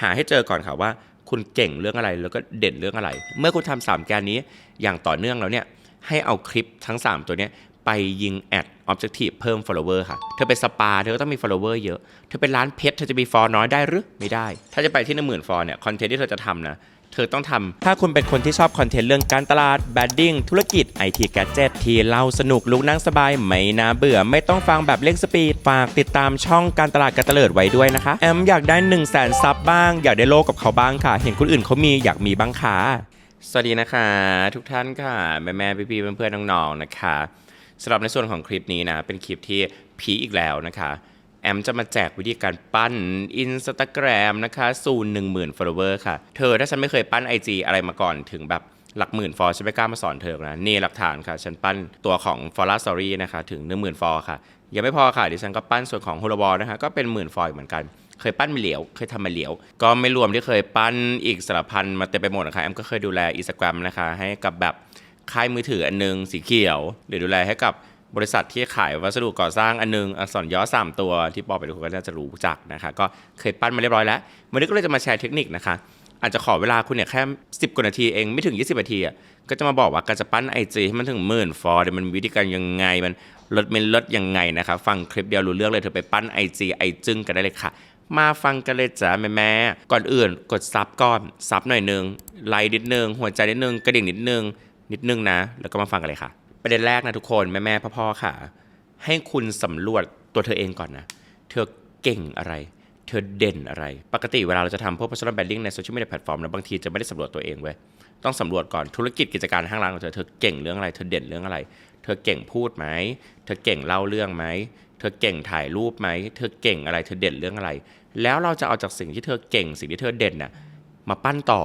หาให้เจอก่อนค่ะว่า คุณเก่งเรื่องอะไรแล้วก็เด่นเรื่องอะไร เมื่อคุณทำสามแกนนี้อย่างต่อเนื่องแล้วเนี่ยให้เอาคลิปทั้ง 3 ตัวเนี้ยไปยิงแอด Objective เพิ่ม follower ค่ะ เธอไปสปา เธอก็ต้องมี follower เยอะ เธอเป็นร้านเพชร เธอจะมีฟอลน้อยได้หรือ ไม่ได้ ถ้าจะไปที่หนึ่งหมื่นฟอลเนี่ย คอนเทนต์ที่เธอจะทำนะ เธอต้องทำถ้าคุณเป็นคนที่ชอบคอนเทนต์เรื่องการตลาดแบดดิ้งธุรกิจไอทีแกจ e t ที่เล่าสนุกลุกนั่งสบาย ไม่น่าเบื่อไม่ต้องฟังแบบเร่งสปีดฝากติดตามช่องการตลาดการตะเลิดไว้ด้วยนะคะ แอมอยากได้1นึ่งแสนซับบ้าง อยากได้โลกกับเขาบ้างค่ะ เห็นคนอื่นเขามีอยากมีบ้างค่ะสวัสดีนะคะ ทุกท่านค่ะ แม่แม่พี่พี่ๆเพื่อนๆน้องๆนะคะสำหรับในส่วนของคลิปนี้นะเป็นคลิปที่พีคอีกแล้วนะคะ แอมจะมาแจกวิธีการปั้น Instagram นะคะสู่10,000 follower ค่ะ เธอถ้าฉันไม่เคยปั้น IG อะไรมาก่อนถึงแบบหลักหมื่นฟอลฉันไม่กล้ามาสอนเธอนะนี่หลักฐานค่ะ ฉันปั้นตัวของ f o l l a Story นะคะถึง10,000ฟอลค่ะ ยังไม่พอค่ะดิฉันก็ปั้นส่วนของ h o l o w a l นะคะก็เป็นหมื่นฟอลเหมือนกันเคยปั้นมาเหลียว เคยทำมาเหลียว ก็ไม่รวมที่เคยปั้นอีกสารพันมาเต็มไปหมดนะคะแอมก็เคยดูแล Instagram นะคะให้กับแบบค่ายมือถืออันนึงสีเขียวหรือดูแลให้กับ บริษัทที่ขายวัสดุก่อสร้างอันนึงอักษรย่อสามตัวที่ปอไปทุกคนก็น่าจะรู้จักนะคะก็เคยปั้นมาเรียบร้อยแล้ววันนี้ก็เลยจะมาแชร์เทคนิคนะคะอาจจะขอเวลาคุณเนี่ยแค่ 10กว่านาทีเองไม่ถึง 20นาทีอะก็จะมาบอกว่าการจะปั้นไอจีให้มันถึงหมื่นฟอลเรมันวิธีการยังไงมันลดเมนลดยังไงนะคะฟังคลิปเดียวรู้เรื่องเลยเธอไปปั้นไอจีไอจึงกันได้เลยค่ะ มาฟังกันเลยจ้าแม่แม่ก่อนอื่นกดซับก่อนซับหน่อยนึงไลค์นิดนึงหัวใจนิดนึงกระดิ่งนิดนึงนิดนึงนะ แล้วก็มาฟังกันเลยค่ะ ประเด็นแรกนะทุกคนแม่แม่ๆพ่อค่ะ ให้คุณสำรวจตัวเธอเองก่อนนะ เธอเก่งอะไร เธอเด่นอะไร ปกติเวลาเราจะทำพวก personal branding ในโซเชียลมีเดียแพลตฟอร์มนะบางทีจะไม่ได้สำรวจตัวเองเว้ยต้องสำรวจก่อนธุรกิจกิจการห้างร้านของเธอเธอเก่งเรื่องอะไร เธอเด่นเรื่องอะไร เธอเก่งพูดไหมเธอเก่งเล่าเรื่องไหมเธอเก่งถ่ายรูปไหมเธอเก่งอะไร เธอเด่นเรื่องอะไร แล้วเราจะเอาจากสิ่งที่เธอเก่งสิ่งที่เธอเด่นน่ะมาปั้นต่อ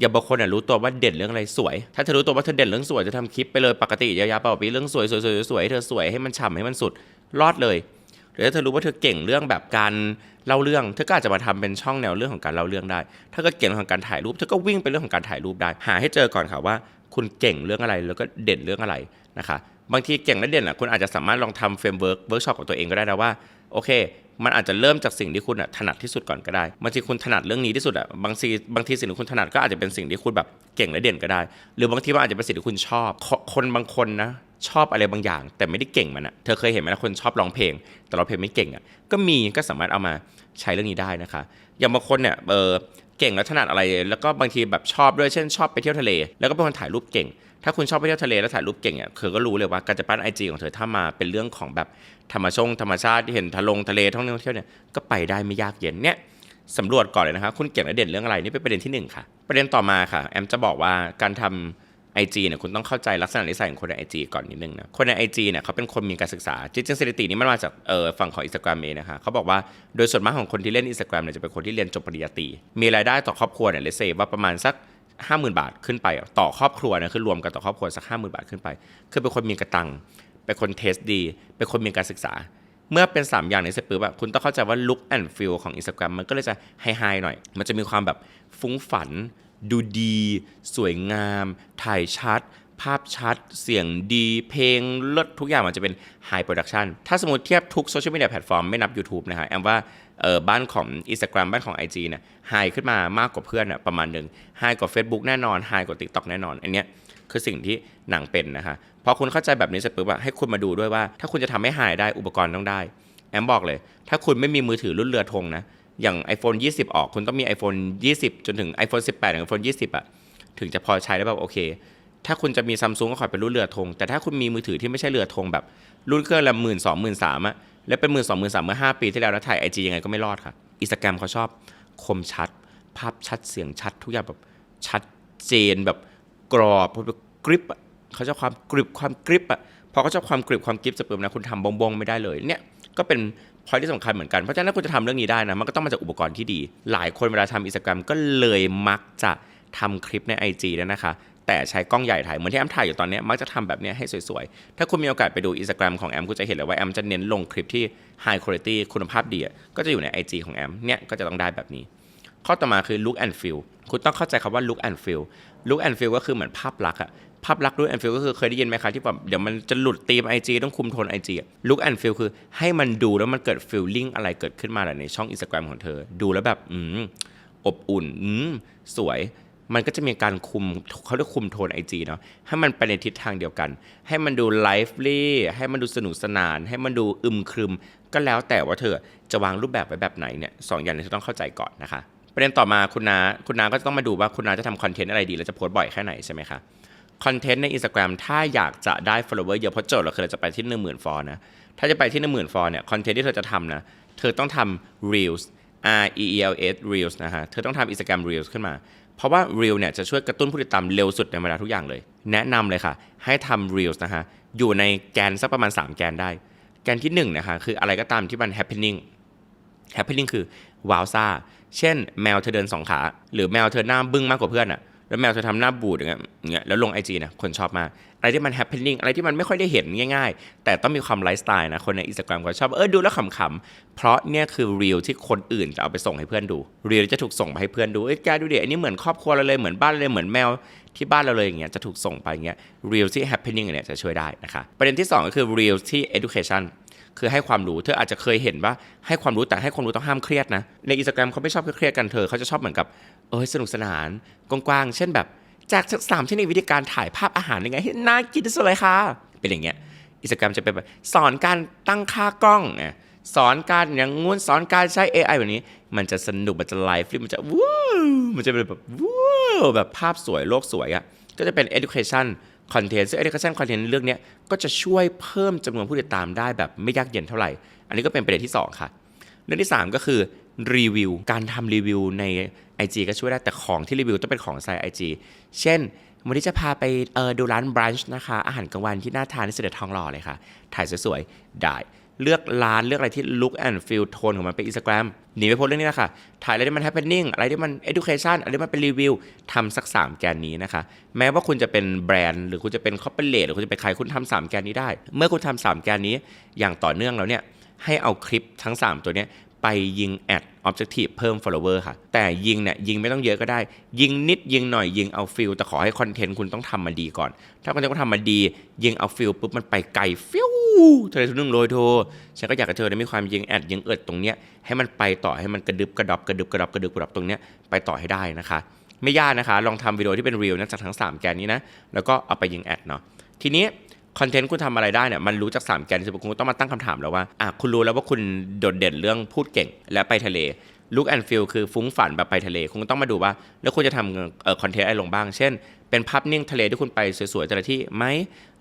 อย่าบางคนน่ะรู้ตัวว่าเด่นเรื่องอะไรสวย ถ้าเธอรู้ตัวว่าเธอเด่นเรื่องสวยจะทำคลิปไปเลยปกติยาวๆเปล่าปีเรื่องสวยสวยสวยสวยให้เธอสวยให้มันฉ่ำให้มันสุดรอดเลยหรือถ้าเธอรู้ว่าเธอเก่งเรื่องแบบการเล่าเรื่อง เธอก็อาจจะมาทำเป็นช่องแนวเรื่องของการเล่าเรื่องได้ ถ้าเก็เก่งเรื่องของการถ่ายรูป เธอก็วิ่งไปเรื่องของการถ่ายรูปได้ หาให้เจอก่อนค่ะว่า คุณเก่งเรื่องอะไรแล้วก็เด่นเรื่องอะไรนะคะ บางทีเก่งและเด่นอะคุณอาจจะสามารถลองทำเฟรมเวิร์กเวิร์กช็อปกับตัวเองก็ได้นะว่า โอเค มันอาจจะเริ่มจากสิ่งที่คุณอะถนัดที่สุดก่อนก็ได้บางทีคุณถนัดเรื่องนี้ที่สุดอะบางทีบางทีสิ่งที่คุณถนัดก็อาจจะเป็นสิ่งที่คุณแบบเก่งและเด่นก็ได้ หรือบางทีมันอาจจะเป็นสิ่งที่คุณชอบคคนบางคนนะชอบอะไรบางอย่าง แต่ไม่ได้เก่งมันอะเธอเคยเห็นไหมนะคนชอบร้องเพลง แต่ร้องเพลงไม่เก่งอะก็มีก็สามารถเอามาใช้เรื่องนี้ได้นะคะ อย่างบางคนเนี่ยเออเก่งและถนัดอะไร แล้วก็บางทีแบบชอบด้วยเช่นชอบไปเที่ยวทะเล แล้วก็เป็นคนถ่ายรูปเก่ง ถ้าคุณชอบไปเที่ยวทะเลแล้วถ่ายรูปเก่งอะเธอก็รู้เลยว่าการจะปั้นไอจีของเธอถ้ามาเป็นเรื่องของแบบธรรมชงธรรมชาติที่เห็นทะลงทะเลท่องเที่ยวเนี่ยก็ไปได้ไม่ยากเย็นเนี่ยสำรวจก่อนเลยนะคะคุณเก่งและเด่นเรื่องอะไรนี่เป็นประเด็นที่หนึ่งค่ะ ประเด็นต่อมาค่ะ แอมจะบอกว่าการทำไอจีเนี่ยคุณต้องเข้าใจลักษณะนิสัยของคนในไอจีก่อนนิดนึงนะคนในไอจีเนี่ยเขาเป็นคนมีการศึกษา จริงๆสถิตินี้มันมาจากเออฝั่งของอินสตาแกรมเองนะคะเขาบอกว่าโดยส่วนมากของคนที่เล่นอินสตาแกรมเนี่ยจะเป็นคนที่เรียนจบปริญญาตรีมีรายได้ต่อครอบครัวเนี่ยเลเซว่าประมาณสัก ห้าหมื่นบาทขึ้นไป ต่อครอบครัวนะคือรวมกันต่อครอบครัวสักห้าหมื่นบาทขึ้นไป คือเป็นคนมีกระตังเป็นคนเทสดี เป็นคนมีการศึกษา เมื่อเป็น 3 อย่างนี้เสร็จปุ๊บอะคุณต้องเข้าใจว่า look and feel ของ Instagram มันก็เลยจะไฮๆหน่อย มันจะมีความแบบฟุ้งฝัน ดูดี สวยงาม ถ่ายชัด ภาพชัด เสียงดี เพลงเลิศทุกอย่างมันจะเป็น High Production ถ้าสมมติเทียบทุกโซเชียลมีเดียแพลตฟอร์มไม่นับ YouTube นะฮะแอมว่าเออบ้านของ Instagram บ้านของ IG เนี่ยไฮขึ้นมามากกว่าเพื่อนอะประมาณหนึ่งไฮกว่า Facebook แน่นอนไฮกว่า TikTok แน่นอน อันเนี้ยคือสิ่งที่หนังเป็นนะคะพอคุณเข้าใจแบบนี้เสร็จปุ๊บอะให้คุณมาดูด้วยว่า ถ้าคุณจะทำให้ไฮได้อุปกรณ์ต้องได้ แอมบอกเลย ถ้าคุณไม่มีมือถือรุ่นเรือธงนะอย่าง iPhone 20 ออก คุณต้องมี iPhone 20 จนถึง iPhone 18 ถึง iPhone 20อะถึงจะพอใช้ได้แบบโอเค ถ้าคุณจะมีซัมซุงก็ขอเป็นรุ่นเรือธงแต่ถ้าคุณมีมือถือที่ไม่ใช่เรือธงแบบ รุ่นเครื่องละหมื่นสองหมื่นสามอะแล้วเป็นหมื่นสองหมื่นสามเมื่อห้าปีที่แล้วนะถ่ายไอจียังไงก็ไม่รอดค่ะอินสตาแกรมเขาชอบคมชัด ภาพชัดเสียงชัด ทุกอย่างแบบชัดเจนแบบกรอบแบบกริปอะเขาชอบความกริบความกริบอะพอเขาชอบความกริบความกริบจะเปิดนะคุณทำบงบงไม่ได้เลยเนี่ยก็เป็นพอยที่สำคัญเหมือนกัน เพราะฉะนั้นถ้าคุณจะทำเรื่องนี้ได้นะมันก็ต้องมาจากอุปกรณ์ที่ดี หลายคนเวลาทำอินสตาแกรมก็เลยมักจะทำคลิปใน IG แล้วนะคะ แต่ใช้กล้องใหญ่ถ่ายเหมือนที่แอมถ่ายอยู่ตอนนี้มักจะทำแบบนี้ให้สวยๆ ถ้าคุณมีโอกาสไปดูอินสตาแกรมของแอมคุณจะเห็นเลยว่าแอมจะเน้นลงคลิปที่ High Quality คุณภาพดีก็จะอยู่ใน IG ของแอมเนี่ยก็จะต้องได้แบบนี้ ข้อต่อมาคือ look and feel คุณต้องเข้าใจคำว่า look and feel look and feel ก็คือเหมือนภาพลักษณ์อะภาพลักษณ์ look and feel ก็คือเคยได้ยินไหมคะที่แบบเดี๋ยวมันจะหลุดธีม IG ต้องคุมโทน IG อะ look and feel คือให้มันดูแล้วมันเกิด feeling อะไรเกิดขึ้นมาในช่อง Instagram ของเธอ ดูแล้วแบบอืมอบอุ่นอืมสวย มันก็จะมีการคุมเขาเรียกคุมโทนไอจีเนาะให้มันไปในทิศทางเดียวกัน ให้มันดูไลฟ์ลี่ให้มันดูสนุกสนาน ให้มันดูอึมครึม ก็แล้วแต่ว่าเธอจะวางรูปแบบไว้แบบไหนเนี่ยสองอย่างนี้เธอต้องเข้าใจก่อนนะคะ ประเด็นต่อมาคุณนาคุณนาก็จะต้องมาดูว่าคุณนาจะทำคอนเทนต์อะไรดีแล้วจะโพสต์บ่อยแค่ไหนใช่ไหมคะคอนเทนต์ใน Instagram ถ้าอยากจะได้ follower เยอะเพราะโจทย์เราคือเราจะไปที่ 1 0,000 ฟอลนะถ้าจะไปที่ 1 0,000 ฟอลเนี่ยคอนเทนต์ที่เธอจะทำนะเธอต้องทำ reels R E E L S reels นะฮะเธอต้องทำ Instagram reels ขึ้นมา เพราะว่า reel เนี่ยจะช่วยกระตุ้นผู้ติดตามเร็วสุดในเวลาทุกอย่างเลย แนะนำเลยค่ะ ให้ทำ reels นะฮะ อยู่ในแกนสักประมาณ 3 แกนได้ แกนที่1นะคะคืออะไรก็ตามที่มัน happening happening คือว้าวซ่า เช่นแมวเธอเดินสองขา หรือแมวเธอหน้าบึ้งมากกว่าเพื่อนอะ แล้วแมวเธอทำหน้าบูดอย่างเงี้ยแล้วลงไอจีนะคนชอบมากอะไรที่มัน happening อะไรที่มันไม่ค่อยได้เห็นง่าย ๆ แต่ต้องมีความไลฟ์สไตล์นะคนในอินสตาแกรมก็ชอบเออดูแล้วขำๆเพราะเนี่ยคือ real ที่คนอื่นจะเอาไปส่งให้เพื่อนดู real จะถูกส่งไปให้เพื่อนดูเอ้ยแกดูดิอันนี้เหมือนครอบครัวเราเลยเหมือนบ้านเลยเหมือนแมวที่บ้านเราเลยอย่างเงี้ยจะถูกส่งไปอย่างเงี้ย real ที่ happening เนี่ยจะช่วยได้นะคะประเด็นที่สองก็คือ real ที่ education คือให้ความรู้ เธออาจจะเคยเห็นว่าให้ความรู้แต่ให้ความรู้ต้องห้ามเครียดนะ ในอินสตาแกรมเขาไม่ชอบเครียดกันเธอเขาจะชอบเหมือนกับเออสนุกสนานกว้างๆเช่นแบบ จากสามเทคนิควิธีการถ่ายภาพอาหารยังไงให้น่ากินที่สุดเลยค่ะเป็นอย่างเงี้ยอินสตาแกรมจะเป็นแบบสอนการตั้งค่ากล้องเนี่ยสอนการอย่างงู้นสอนการใช้ AI แบบนี้ มันจะสนุกมันจะไลฟ์มันจะว้าวมันจะเป็นแบบว้าวแบบภาพสวยโลกสวยอะ่ะก็จะเป็น education คอนเทนต์ซึ่ง education content เรื่องเนี้ยก็จะช่วยเพิ่มจำนวนผู้ติดตามได้แบบไม่ยากเย็นเท่าไหร่ อันนี้ก็เป็นประเด็นที่ 2 ค่ะ เรื่องที่ 3 ก็คือรีวิว การทำรีวิวใน IG ก็ช่วยได้แต่ของที่รีวิวต้องเป็นของไซต์ IG เช่นวันนี้จะพาไปออดูร้านบรันช์นะคะ อาหารกลางวันที่น่าทานที่เสด็จทองหล่อเลยค่ะ ถ่ายสวยๆ ได้ เลือกร้านเลือกอะไรที่ look and feel tone ของมันเป็น Instagram หนีไปโพสเรื่องนี้นะคะถ่ายอะไรที่มัน happening อะไรที่มัน education อะไรที่มันเป็นรีวิวทำสัก 3 แกนนี้นะคะ แม้ว่าคุณจะเป็นแบรนด์ หรือคุณจะเป็น corporate หรือคุณจะเป็นใครคุณทำสามแกนนี้ได้ เมื่อคุณทำสามแกนนี้อย่างต่อเนื่องแล้วเนี่ยให้เอาคลิปทั้ง 3 ตัวเนี้ย ไปยิงแอด Objective เพิ่ม follower ค่ะ แต่ยิงเนี่ยยิงไม่ต้องเยอะก็ได้ ยิงนิดยิงหน่อยยิงเอาฟิลแต่ขอให้คอนเทนต์คุณต้องทำมาดีก่อน ถ้าคอนเทนต์คุณทำมาดี ยิงเอาฟิลปุ๊บมันไปไกลฟิวเธอทุกนึงโรยโทฉันก็อยากให้เธอได้มีความยิงแอดยิงเอิดตรงเนี้ยให้มันไปต่อให้มันกระดึบกระดอบกระดึบกระดอบกระดึบกระดอบตรงเนี้ยไปต่อให้ได้นะคะ ไม่ยากนะคะ ลองทำวิดีโอที่เป็นรีลนะจากทั้ง 3 แกนนี้นะแล้วก็เอาไปยิงแอดเนาะทีนี้ คอนเทนต์คุณทำอะไรได้เนี่ยมันรู้จาก3แกนที่คุณต้องมาตั้งคำถามแล้วว่าอะคุณรู้แล้วว่าคุณโดดเด่นเรื่องพูดเก่งและไปทะเลลุกแอนฟิลคือฟุ้งฝันแบบไปทะเล คุณต้องมาดูว่า แล้วคุณจะทำเอ่อคอนเทนต์อะไรลงบ้าง เช่น เป็นภาพนิ่งทะเลที่คุณไปสวยๆแต่ละที่ไหม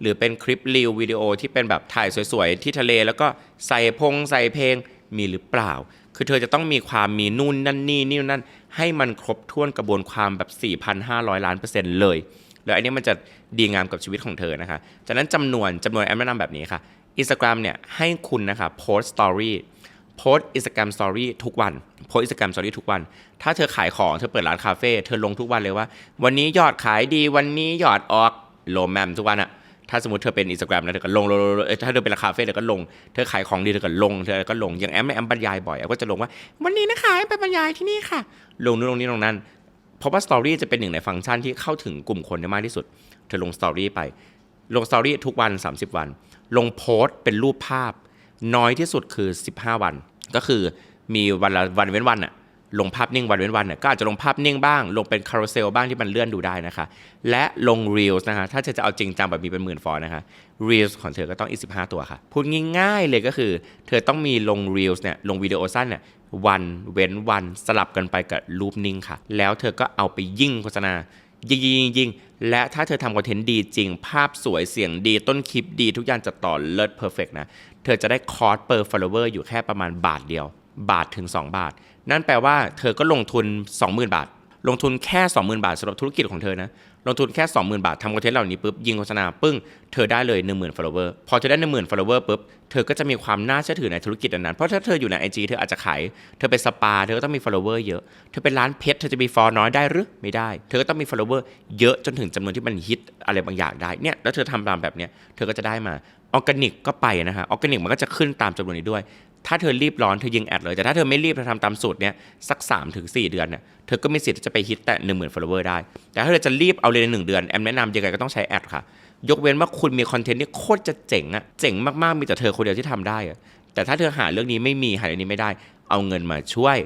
หรือเป็นคลิปรีวิดีโอที่เป็นแบบถ่ายสวยๆ ที่ทะเล แล้วก็ใส่พงใส่เพลงมีหรือเปล่า คือเธอจะต้องมีความมีนู่นนั่นนี่นี่นั่น ให้มันครบถ้วนกระบวนความแบบ 4,500 ล้านเปอร์เซ็นต์เลย แล้วอันนี้มันจะดีงามกับชีวิตของเธอนะคะจากนั้นจำนวนจำนวนแอปแนะนำแบบนี้ค่ะ Instagram เนี่ยให้คุณนะคะโพสต์สตอรี่โพสต์ Instagram Story ทุกวันโพสต์ Instagram Story ทุกวัน ถ้าเธอขายของเธอเปิดร้านคาเฟ่เธอลงทุกวันเลยว่า วันนี้ยอดขายดีวันนี้ยอดออกโลแมมทุกวันอะถ้าสมมติเธอเป็น Instagram นะเธอก็ลงลงลงลถ้าเธอเป็นร้านคาเฟ่เธอก็ลง เธอขายของดีเธอก็ลง เธอก็ลง อย่างแอมแอมบรรยายบ่อยแอมก็จะลงว่า วันนี้นะคะแอมไปบรรยายที่นี่ค่ะ ลงนู่นลงนี่ลงนั่น เพราะว่าสตอรี่จะเป็นหนึ่งในฟังก์ชันที่เข้าถึงกลุ่มคนได้มากที่สุด เธอลงสตอรี่ไป ลงสตอรี่ทุกวัน 30 วัน ลงโพสต์เป็นรูปภาพ น้อยที่สุดคือ 15 วัน ก็คือมีวันละวันเว้นวันอะลงภาพนิ่งวันเว้นวันเนี่ยก็อาจจะลงภาพนิ่งบ้าง ลงเป็นคาร์เซลบ้างที่มันเลื่อนดูได้นะคะ และลง Reels นะคะ ถ้าเธอจะเอาจริงจังแบบมีเป็นหมื่นฟอลนะคะ Reels ของเธอก็ต้องอีก15 ตัวค่ะ พูดง่ายๆเลยก็คือ เธอต้องมีลง Reels เนี่ยลงวิดีโอสั้นเนี่ย วันเว้นวันสลับกันไปกับรูปนิ่งค่ะ แล้วเธอก็เอาไปยิ่งโฆษณา ยิงยิงยิงยิงและถ้าเธอทำคอนเทนต์ดีจริง ภาพสวยเสียงดีต้นคลิปดีทุกอย่างจะต่อเลิศเพอร์เฟกนะ เธอจะได้คอร์สเปอร์ฟอลโลเวอร์อยู่แค่ประมาณบาทเดียว บาทถึง 2 บาท นั่นแปลว่าเธอก็ลงทุน 20,000 บาท ลงทุนแค่ 20,000 บาทสำหรับธุรกิจของเธอนะ ลงทุนแค่ 20,000 บาททำคอนเทนต์เหล่านี้ปุ๊บยิงโฆษณาปึ้งเธอได้เลย 10,000 follower พอเธอได้ 10,000 follower ปุ๊บเธอก็จะมีความน่าเชื่อถือในธุรกิจนั้น เพราะถ้าเธออยู่ใน IG เธออาจจะขายเธอเป็นสปาเธอก็ต้องมี follower เยอะเธอเป็นร้านเพชรเธอจะมีฟอลน้อยได้หรือไม่ได้ เธอก็ต้องมี follower เยอะจนถึงจำนวนที่มันฮิตอะไรบางอย่างได้เนี่ยแล้วเธอทำตามแบบเนี้ยเธอก็จะได้มาออร์แกนิกก็ไปนะฮะออร์แกนิกมันก็จะขึ้นตามจำนวนนี้ด้วย ถ้าเธอรีบร้อนเธอยิงแอดเลย แต่ถ้าเธอไม่รีบเธอทำตามสูตรเนี้ยสัก3ถึง4เดือนเนี่ยเธอก็มีสิทธิ์ที่จะไปฮิตแต่1 0,000 follower ได้ แต่ถ้าเธอจะรีบเอาเลยในหนึ่งเดือนแอมแนะนำยังไงก็ต้องใช้แอดค่ะ ยกเว้นว่าคุณมีคอนเทนต์ที่โคตรจะเจ๋งอะเจ๋งมากๆมีแต่เธอคนเดียวที่ทำได้อะแต่ถ้าเธอหาเรื่องนี้ไม่มีหาเรื่องนี้ไม่ได้ เอาเงินมาช่วย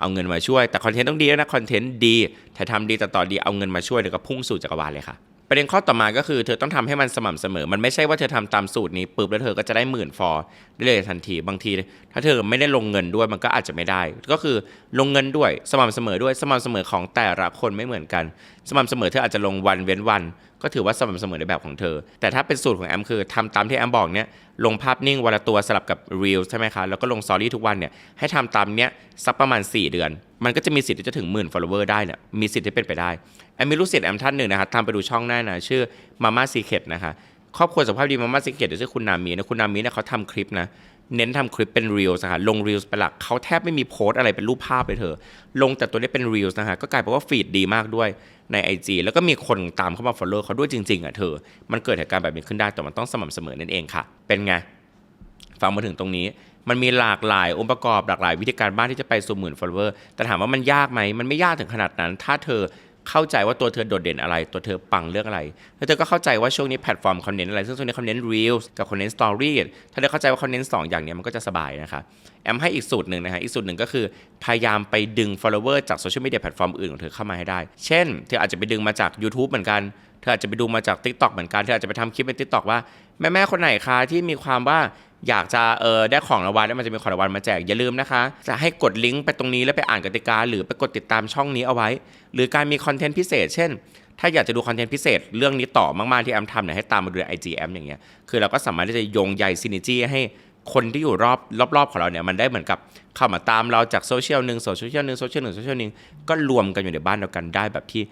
เอาเงินมาช่วย แต่คอนเทนต์ต้องดีนะคอนเทนต์ดีถ่ายทำดีแต่ต่อดีเอาเงินมาช่วยเดี๋ยวก็พุ่งสู่จักรวาลเลยค่ะ ประเด็นข้อต่อมาก็คือเธอต้องทำให้มันสม่ำเสมอ มันไม่ใช่ว่าเธอทำตามสูตรนี้ปุ๊บแล้วเธอก็จะได้หมื่นฟอร์ได้เลยทันที บางที ถ้าเธอไม่ได้ลงเงินด้วยมันก็อาจจะไม่ได้ ก็คือลงเงินด้วยสม่ำเสมอด้วยสม่ำเสมอของแต่ละคนไม่เหมือนกัน สม่ำเสมอเธออาจจะลงวันเว้นวัน ก็ถือว่าสม่ำเสมอในแบบของเธอ แต่ถ้าเป็นสูตรของแอมคือทำตามที่แอมบอกเนี่ยลงภาพนิ่งวันละตัวสลับกับ Reels ใช่ไหมคะแล้วก็ลง Story ทุกวันเนี่ยให้ทำตามเนี้ยสักประมาณ 4 เดือน มันก็จะมีสิทธิ์ที่จะถึงหมื่น follower ได้เนี่ยมีสิทธิ์ที่เป็นไปได้แอมมีลูกศิษย์แอมท่านหนึ่งนะคะตามไปดูช่องได้นะชื่อมาม่าซีเคทนะคะครอบครัวสุขภาพดีมาม่าซีเคทเดี๋ยวชื่อคุณนามีนะคุณนามีเนี่ยเขาทำคลิปนะ เน้นทำคลิปเป็น Reels นะคะลง Reels เป็นหลักเขาแทบไม่มีโพสอะไรเป็นรูปภาพเลยเธอ ลงแต่ตัวนี้เป็น Reels นะคะก็กลายเป็นว่าฟีดดีมากด้วยใน IG แล้วก็มีคนตามเข้ามา follow เขาด้วยจริง ๆอะเธอ มันเกิดเหตุการณ์แบบนี้ขึ้นได้แต่มันต้องสม่ำเสมอนั่นเองค่ะ เป็นไง ฟังมาถึงตรงนี้ มันมีหลากหลายองค์ประกอบหลากหลายวิธีการบ้านที่จะไปสู่หมื่น follower แต่ถามว่ามันยากไหมมันไม่ยากถึงขนาดนั้น ถ้าเธอ เข้าใจว่าตัวเธอโดดเด่นอะไร ตัวเธอปังเรื่องอะไร แล้วเธอก็เข้าใจว่าช่วงนี้แพลตฟอร์มคอนเทนต์อะไร ซึ่งช่วงนี้เขาเน้น reels กับคอนเทนต์ story ถ้าเธอเข้าใจว่าเขาเน้นสองอย่างนี้มันก็จะสบายนะคะ แอมให้อีกสูตรหนึ่งนะฮะ อีกสูตรหนึ่งก็คือ พยายามไปดึง follower จากโซเชียลมีเดียแพลตฟอร์มอื่นของเธอเข้ามาให้ได้ เช่น เธออาจจะไปดึงมาจาก YouTube เหมือนกัน เธออาจจะไปดูมาจาก TikTok เหมือนกัน เธออาจจะไปทำคลิปใน TikTok ว่าแม่แม่ๆคนไหนคะที่มีความว่า อยากจะเออได้ของรางวัลแล้วมันจะมีของรางวัลมาแจกอย่าลืมนะคะ จะให้กดลิงก์ไปตรงนี้แล้วไปอ่านกติกา หรือไปกดติดตามช่องนี้เอาไว้ หรือการมีคอนเทนต์พิเศษ เช่น ถ้าอยากจะดูคอนเทนต์พิเศษ เรื่องนี้ต่อมาก ๆ ที่แอมทำเนี่ยให้ตามมาดูใน IG แอมอย่างเงี้ยคือเราก็สามารถที่จะโยงใยซินิจี้ให้คนที่อยู่รอบรอบๆของเราเนี่ยมันได้เหมือนกับเข้ามาตามเราจากโซเชียลหนึ่งโซเชียลหนึ่งโซเชียลหนึ่งโซเชียลหนึ่งก็รวมกันอยู่ในบ้านเดียวกันได้แบบที่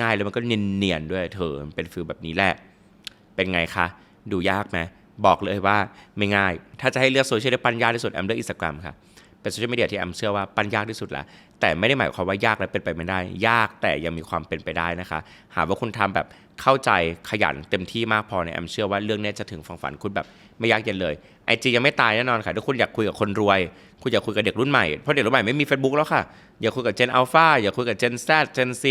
ง่าย ๆ แล้วมันก็เนียนๆด้วยเธอเป็นฟิลแบบนี้แหละเป็นไงคะดูยากไหม บอกเลยว่าไม่ง่าย ถ้าจะให้เลือกโซเชียลได้ปัญญาที่สุดแอมเลือกอินสตาแกรมค่ะ เป็นโซเชียลมีเดียที่แอมเชื่อว่าปั้นยากที่สุดแล้วแต่ไม่ได้หมายความว่ายากและเป็นไปไม่ได้ ยากแต่ยังมีความเป็นไปได้นะคะ หากว่าคุณทำแบบเข้าใจขยันเต็มที่มากพอเนี่ยแอมเชื่อว่าเรื่องนี้จะถึงฝั่งฝันคุณแบบไม่ยากเย็นเลยไอจียังไม่ตายแน่นอนค่ะถ้าคุณอยากคุยกับคนรวย คุณอยากคุยกับเด็กรุ่นใหม่เพราะเด็กรุ่นใหม่ไม่มี Facebook แล้วค่ะอยากคุยกับ Gen Alpha อยากคุยกับ Gen Z Gen C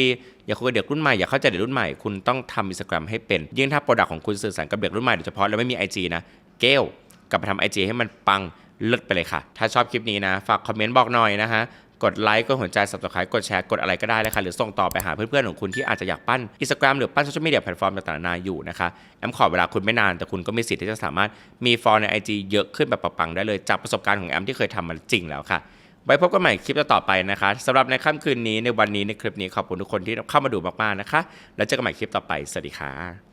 อยากคุยกับเด็กรุ่นใหม่อยากเข้าใจเด็กรุ่นใหม่คุณต้องทำอินสตาแกรมให้เป็นยิ่งถ้าโปรดักของคุณสื่อสารกับเด็กรุ่นใหม่โดยเฉพาะแล้วไม่มี IG นะเกลกลับไปทำ IG ให้มันปัง เลิศไปเลยค่ะ ถ้าชอบคลิปนี้นะ ฝากคอมเมนต์บอกหน่อยนะฮะ กดไลค์ กดหัวใจ subscribe กดแชร์ กดอะไรก็ได้เลยค่ะ หรือส่งต่อไปหาเพื่อนๆของคุณที่อาจจะอยากปั้น Instagram หรือปั้นโซเชียลมีเดียแพลตฟอร์มต่างๆนานอยู่นะคะ แอมขอเวลาคุณไม่นาน แต่คุณก็มีสิทธิ์ที่จะสามารถมีฟอลใน IG เยอะขึ้นแบบปังๆได้เลยจากประสบการณ์ของแอมที่เคยทำมาจริงแล้วค่ะ ไว้พบกันใหม่คลิปต่อไปนะคะสำหรับในค่ำคืนนี้ในวันนี้ในคลิปนี้ขอบคุณทุกคนที่เข้ามาดูมากๆนะคะ แล้วเจอกันใหม่คลิปต่อไปสวัสดีค่ะ